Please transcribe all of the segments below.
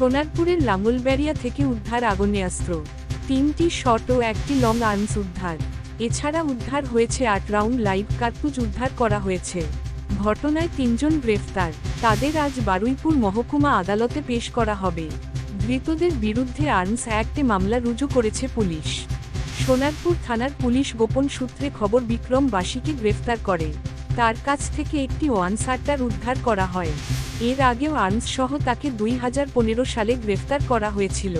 সোনারপুরের লাঙ্গলবেড়িয়া থেকে উদ্ধার আগ্নেয়াস্ত্র তিনটি শট ও একটি লং আর্মস উদ্ধার। এছাড়া উদ্ধার হয়েছে আট রাউন্ড লাইভ কার্তুজ উদ্ধার করা হয়েছে। ঘটনায় তিনজন গ্রেফতার। তাদের আজ বারুইপুর মহকুমা আদালতে পেশ করা হবে। ধৃতদের বিরুদ্ধে আর্মস অ্যাক্টে মামলা রুজু করেছে পুলিশ। সোনারপুর থানার পুলিশ গোপন সূত্রে খবর বিক্রম বাসীকে গ্রেফতার করে। তার কাছ থেকে একটি ওয়ান সার্টার উদ্ধার করা হয়। এর আগেও আর্মস সহ তাকে দুই হাজার পনেরো সালে গ্রেফতার করা হয়েছিল।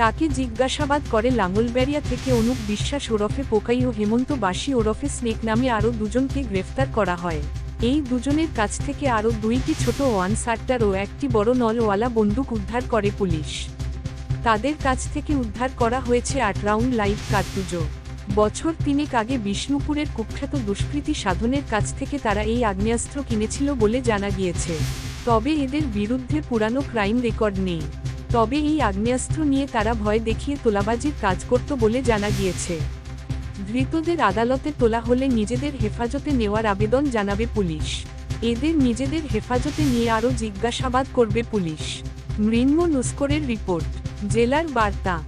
তাকে জিজ্ঞাসাবাদ করে লাঙ্গলবেড়িয়া থেকে অনুপ বিশ্বাস ওরফে পোকাই ও হেমন্ত বাসী ওরফে স্নেক নামে আরও দুজনকে গ্রেফতার করা হয়। এই দুজনের কাছ থেকে আরও দুইটি ছোট ওয়ান সার্টার ও একটি বড় নলওয়ালা বন্দুক উদ্ধার করে পুলিশ। তাদের কাছ থেকে উদ্ধার করা হয়েছে আট রাউন্ড লাইভ কার্তুজও বছর তিনেক আগে বিষ্ণুপুরের কুখ্যাত দুষ্কৃতী সাধনের কাছ থেকে তারা এই আগ্নেয়াস্ত্র কিনেছিল বলে জানা গিয়েছে। তবে এদের বিরুদ্ধে পুরানো ক্রাইম রেকর্ড নেই। তবে এই আগ্নেয়াস্ত্র নিয়ে তারা ভয় দেখিয়ে তোলাবাজির কাজ করত বলে জানা গিয়েছে। ধৃতদের আদালতে তোলা হলে নিজেদের হেফাজতে নেওয়ার আবেদন জানাবে পুলিশ। এদের নিজেদের হেফাজতে নিয়ে আরও জিজ্ঞাসাবাদ করবে পুলিশ। মৃন্ম নুস্করের রিপোর্ট, জেলার বার্তা।